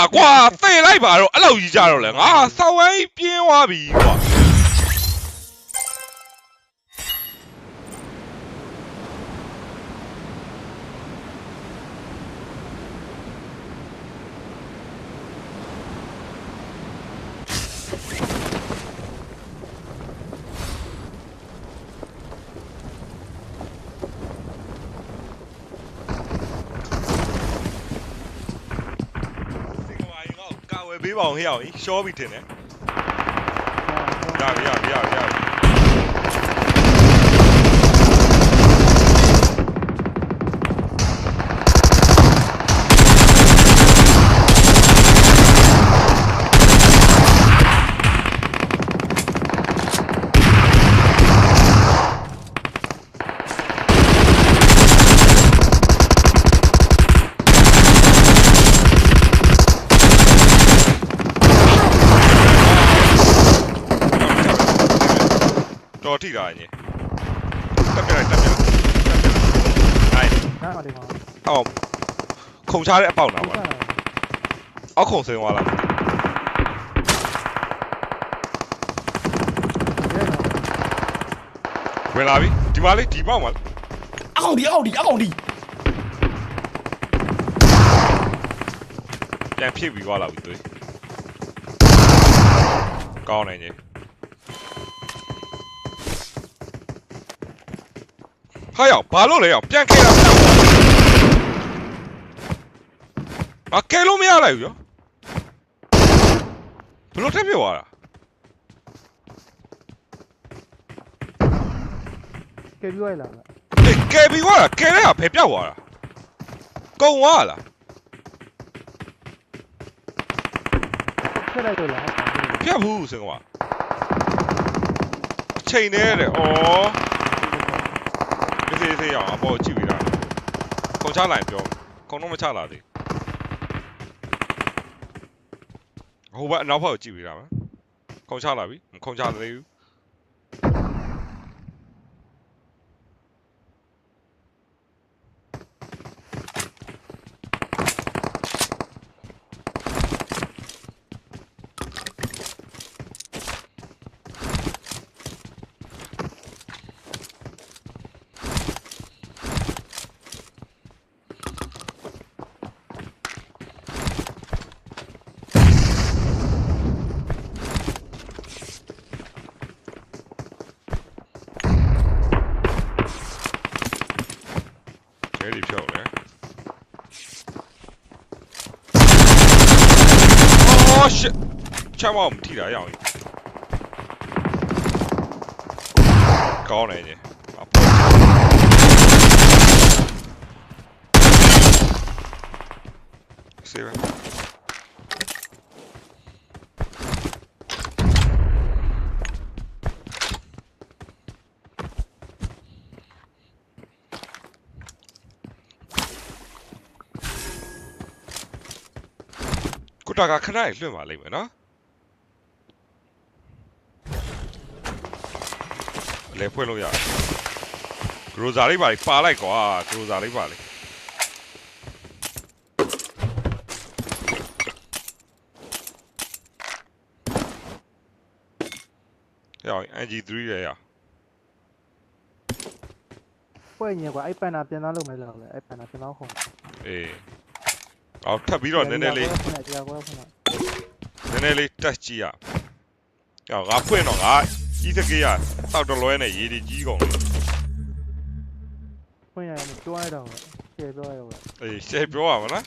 ပါကွာသေလိုက်ပါတော့အဲ့လောက်ကြီးကြတော့လေငါဆောင်းဝိုင်းပြင်းသွားပြီကွာ ဒီကမာရင်တော့ကာဝယ် ပေးပါအောင်ဟေ့အောင်ရှော့ပြီတင်တယ်ရပြီရပြီရပြီရပြီ တော်ထိတာညင်တက်ပြလိုက်တက်ပြလိုက်အိုင်နားပါလေကောင်အောင်ခုံချတဲ့အပေါက်နာပါအောက်ခုံစင်းသွားလားဝင်လာပြီဒီမှာလေးဒီပေါက်မှာအကောင်ဒီအကောင်ဒီအကောင်ဒီပြန်ဖြစ်ပြီးသွားလာပြီသွေးကောင်းနေည ဟာရောက်ဘာလို့လဲရောက်ပြန်ခဲတာမကဲလို့မရလိုက်ဘူးရောဘလို့ထက်ပြသွားတာကဲပြီးလိုက်လာလားအေးကဲပြီးသွားတာကဲတဲ့ကဖယ်ပြောက်သွားတာကုံသွားလားဖက်လိုက်တော့လားဖြတ်ဘူးစင်ကွာအချိန်နဲ့တဲ့ဩဒီ သေးသေးအောင်အပေါ်ကြည့်ပြီးတာခုံချလိုက်ပြောခုံတော့မချလာသေးဟိုဘက်အနောက်ဘက်ကိုကြည့်ပြီးတာမခုံချလာပြီမခုံချသေးဘူးခဲဒီဖြောက်လေအော် shit ချမ်းမအောင်မထိတာရအောင်ကြီးကောင်းနေညအပေါ်စေးပဲကိုတာကခဏလေးလွှင့်ပါလိမ့်မယ်နော် လဲဖွင့်လို့ရတယ်ဂရိုဇာလေးပါလေးပါလိုက်ကွာဂရိုဇာလေးပါလေးရော NG3 ရဲရပွဲညင်ကွာအဲ့ပန်နာပြန်သားလုပ်မယ်လောက်လေအဲ့ပန်နာပြန်သားခုံအေးအော်ထပ်ပြီးတော့နည်းနည်းလေးဖွင့်လိုက်တရားကွဲဖွင့်လိုက်နည်းနည်းလေးတက်ကြည့်ရအောင်ငါဖွင့်တော့ငါ ကြီးစကေးရတောက်တလွဲနဲ့ရေဒီကြီးကုန်လို့ဖွင့်ရရင်ကျွမ်းရတော့ကျေပြောရတော့အေးရှယ်ပြောရမလား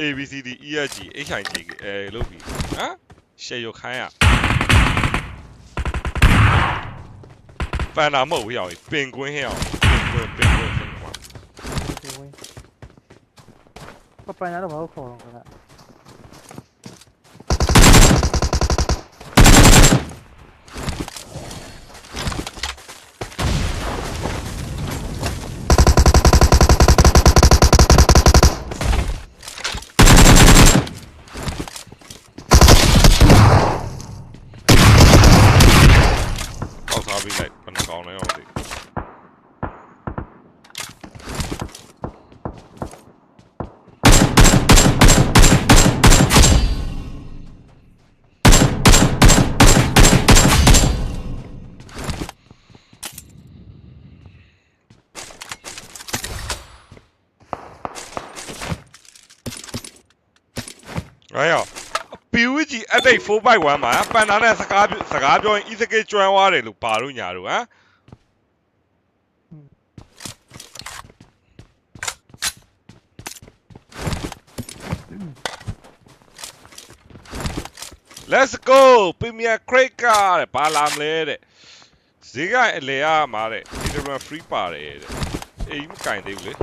A B C D E F G H I J K အဲလုပ်ပြီဟမ်ရှယ်ရခိုင်းရပန်နာမဟုတ်ဘူးရောပင်ကွင်းဟဲ့အောင်ပ ငါရောက် PUG update 4.1မှာပန်တာနဲ့စကားပြောစကားပြောရင် ESK ကျွမ်းသွားတယ်လို့ပါလို့ညာလို့ဟမ် Let's go Premier Crate ကတဲ့ဘာလာမလဲတဲ့ဈေးကအလေရမှာတဲ့ Ethereum free ပါတယ်တဲ့အေးမကင်သေးဘူးလေဒီ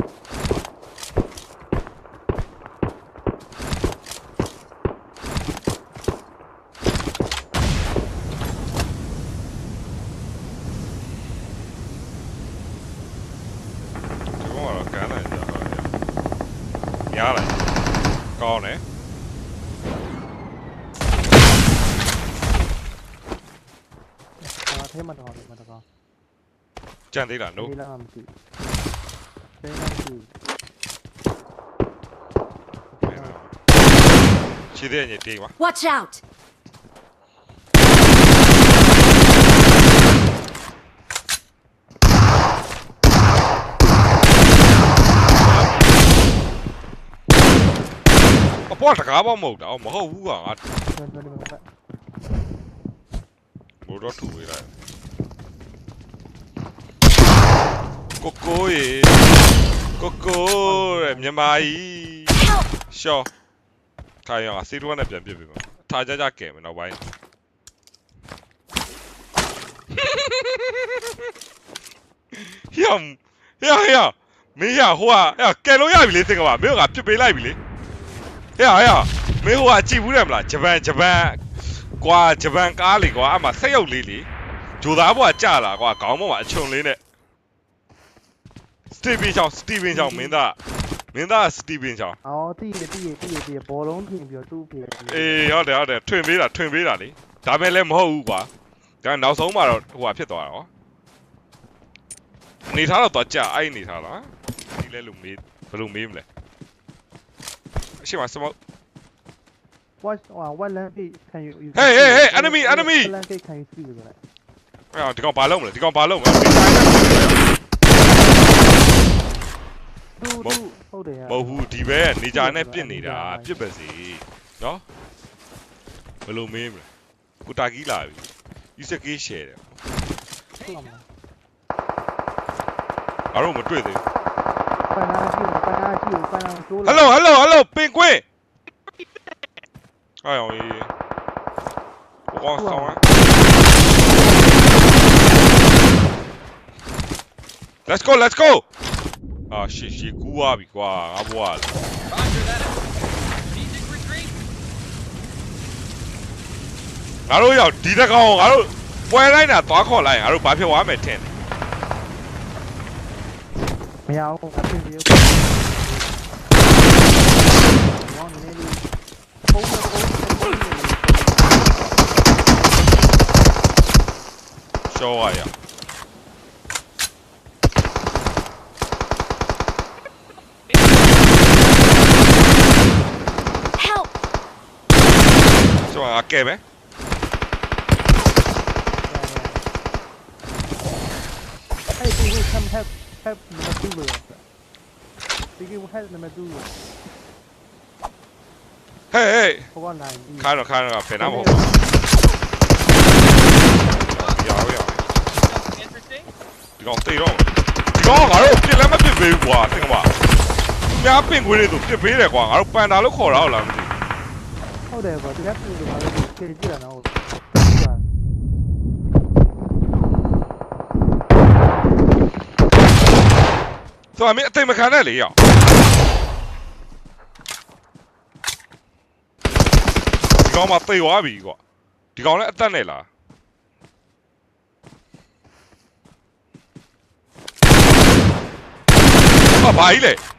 ကောင်ကတော့ကန်လိုက်ကြတော့ ညားလိုက်ကောင်းတယ်အာထဲမှာတော့တယ်မှာတော့ကြံသေးလား no ဒီလားမသိတယ်မသိခြေတဲ့ညတေးပါ Watch out! အပေါ်တကားပေါ့မဟုတ်တာမဟုတ်ဘူးကွာငါတယ်တယ်တယ်ဘိုးတော့ထူပေးလိုက်ကိုကိုရေကိုကိုတဲ့မြန်မာကြီး Help! ရှော့ထိုင်ရအောင်စီတွန်းနဲ့ပြန်ပြစ်ပေးပါထားကြကြကဲမယ်နောက်ပိုင်းဟျမ်ဟျာဟျာမင်းရဟိုကဟဲ့ကဲလို့ရပြီလေသင်ကပါမင်းကပြစ်ပေးလိုက်ပြီလေ ဟဲ့ဟဲ့မင်းဟိုကကြည့်ဘူးတယ်မလားဂျပန်ဂျပန်ကွာဂျပန်ကားလေကွာအမှဆက်ရုပ်လေးလေဂျိုသားဘွားကြလာကွာခေါင်းပေါ်မှာအချုံလေးနဲ့စတီဗင်ချောင်းစတီဗင်ချောင်းမင်းသားမင်းသားစတီဗင်ချောင်းအော်တီးတီးတီးတီးဘောလုံးထင်ပြီးတူးပြေအေးဟုတ်တယ်ဟုတ်တယ်ထွင်ပေးတာထွင်ပေးတာလေဒါမဲ့လည်းမဟုတ်ဘူးကွာဒါနောက်ဆုံးမှာတော့ဟိုဟာဖြစ်သွားတာကွာနေထားတော့တော့ကြာအဲ့ဒီနေထားလားဒီလဲလို့မေးဘယ်လိုမေးမလဲအ ရှိမစမော watch what land pay can you you Hey, hey, hey, enemy, enemy! land pay can you speak with that အဲ့တော့ဒီကောင်ဘာလုပ်မလဲဒီကောင်ဘာလုပ်မလဲတူတူဟုတ်တယ်မဟုတ်ဘူးဒီဘကနေကြနဲ့ပြစ်နေတာပြစ်ပါစေနော်ဘယ်လိုမေးမလဲကိုတာကီလာပြီယူစကေးရှယ်တယ်ဟုတ်လားငါတို့မတွေ့သေးဘူးပန်းနာရှိ ပန်းနာရှိပန်းနာကျိုးဟယ်လိုဟယ်လိုဟယ်လိုပင်ကွင်းအားရောင်ကြီးကိုကောင်ဆောင်ရ Let's go let's go အာရှေ့ရှေ့ကူးသွားပြီကွာငါဘွား Roger that. Strategic retreat. ငါတို့ရောက်ဒီတကောင်ငါတို့ပွဲလိုက်တာသွားခေါ်လိုက်ငါတို့ဘာဖြစ်သွားမယ်ထင်တယ်မရဘူးအပြင်ပြေ ဘောင်းနေလေးပုံစံပုံစံပုံစံရှော့ရရ Help! ဆိုတော့ငါကဲပဲ Hey, people come help help number two လို့ပြောတယ် People help number two လို့ ဟေးဟေးဟိုကနိုင်ပြီခါတော့ခါတော့ဖယ်နာမဟုတ်ဘူးရောရော Something interesting? ဒီကောင်တေတော့ဒီကောင်ငါတို့ပြစ်လည်းမပြစ်ပေးဘူးကွာတင်ကပါသူများပင်ခွေးတွေဆိုပြစ်ပေးတယ်ကွာငါတို့ပန်တာလို့ခေါ်တာဟုတ်လားမသိဟုတ်တယ်ကွာဒီကပြည်လို့ပါလို့ကြည့်ကြည့်ရအောင်ဟုတ်ဘူးဆိုတော့မင်းအသိမခံနဲ့လေရောက် ကောင်မှတေသွားပြီကွာဒီကောင်လည်းအသက်နဲ့လားဟာဘာကြီး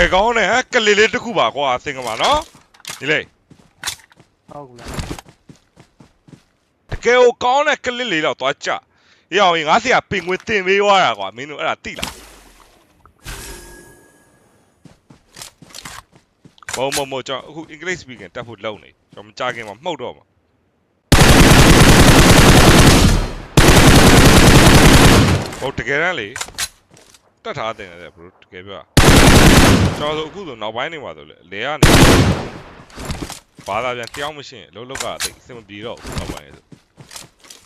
ယ်ကောင်းတယ်ဟမ်ကလေးလေးတစ်ခုပါကွာစင်ကမှာနော်ဒီလေဟုတ်ကလားတကယ်ကိုကောင်းတဲ့ကလေးလေးတော့သွားကြအေးအောင်ငါစီကပင်ခွေတင်ပေးသွားတာကွာမင်းတို့အဲ့ဒါတိလားမမမကျွန်တော်အခု English speaking တက်ဖို့လုပ်နေကျွန်တော်မကြခင်မှာမှုတ်တော့မှာဟုတ်တကယ်တမ်းလေတက်ထားတင်တယ် bro တကယ်ပြော ကျွန်တော်ဆိုအခုဆိုနောက်ပိုင်းနေမှာဆိုလေလေကနေဘာသာပြန်တယောက်မရှိရင်လုံးလောက်ကတိတ်အဆင်မပြေတော့ဘူးနောက်ပိုင်းဆို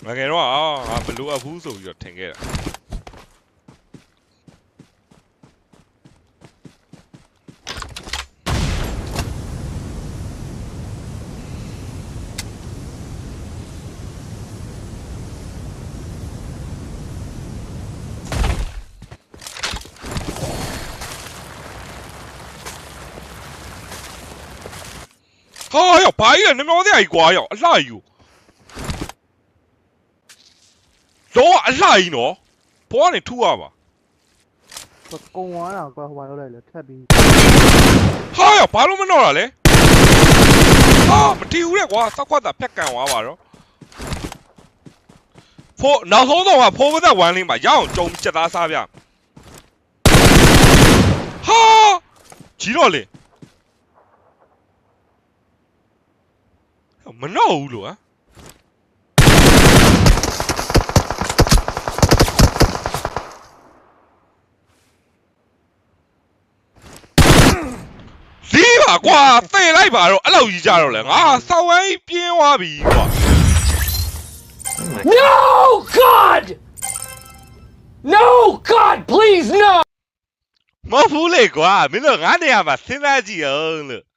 ငငယ်တော့အာငါမလိုအပ်ဘူးဆိုပြီးတော့ထင်ခဲ့တာ ဟာရောက်ဘာကြီးလဲနှမျောတဲ့ကြီးကွာရောက်အလှကြီးကိုတော့အလှကြီးနော်ဘောကနေထူရပါကကုံသွားတာကွာဟိုမှာလောက်လိုက်လေထက်ပြီးဟာရဘာလို့မတော့တာလဲဟာမတီးဘူးလေကွာစောက်ခွက်တာဖြတ်ကန်သွားပါတော့ဖိုးနောက်ဆုံးတော့ကဖိုးမသက်ဝမ်းလေးမှာရအောင်ကြုံချက်သားစားပြဟာကြီးတော့လေ မနှောက်ဘူးလို့ဟမ်လီးပါကွာသေလိုက်ပါတော့အဲ့လောက်ကြီးကြတော့လေငါစောက်ဝမ်းကြီးပြင်းသွားပြီကွာ No God No God please no မဟုတ်ဘူးလေကွာမင်းတို့ငါနေရာမှာစဉ်းစားကြည့်အောင်လို့